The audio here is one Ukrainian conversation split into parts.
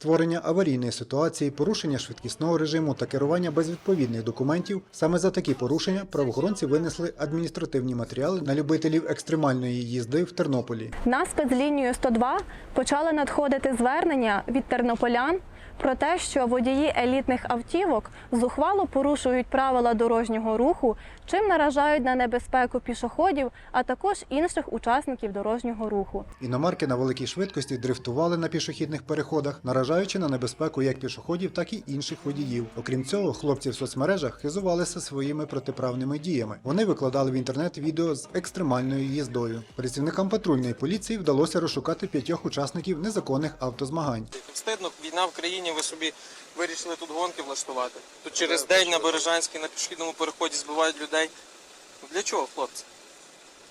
створення аварійної ситуації, порушення швидкісного режиму та керування без відповідних документів. Саме за такі порушення правоохоронці винесли адміністративні матеріали на любителів екстремальної їзди в Тернополі. На спецлінію 102 почали надходити звернення від тернополян про те, що водії елітних автівок зухвало порушують правила дорожнього руху, чим наражають на небезпеку пішоходів, а також інших учасників дорожнього руху. Іномарки на великій швидкості дрифтували на пішохідних переходах, наражаючи на небезпеку як пішоходів, так і інших водіїв. Окрім цього, хлопці в соцмережах хизувалися своїми протиправними діями. Вони викладали в інтернет відео з екстремальною їздою. Працівникам патрульної поліції вдалося розшукати п'ятьох учасників незаконних автозмагань. Стидно, війна в країні, ви собі вирішили тут гонки влаштувати. Тут через день на Бережанській на пішохідному переході збивають людей. Ну, Для чого, хлопці?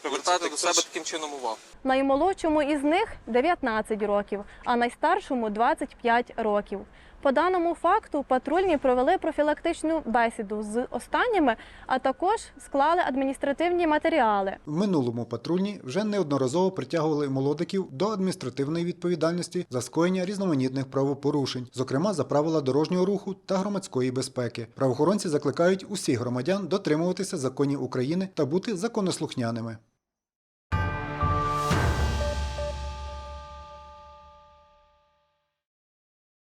Привертати до себе таким чином увагу. Наймолодшому із них 19 років, а найстаршому 25 років. По даному факту патрульні провели профілактичну бесіду з останніми, а також склали адміністративні матеріали. В минулому патрульні вже неодноразово притягували молодиків до адміністративної відповідальності за скоєння різноманітних правопорушень, зокрема за правила дорожнього руху та громадської безпеки. Правоохоронці закликають усіх громадян дотримуватися законів України та бути законослухняними.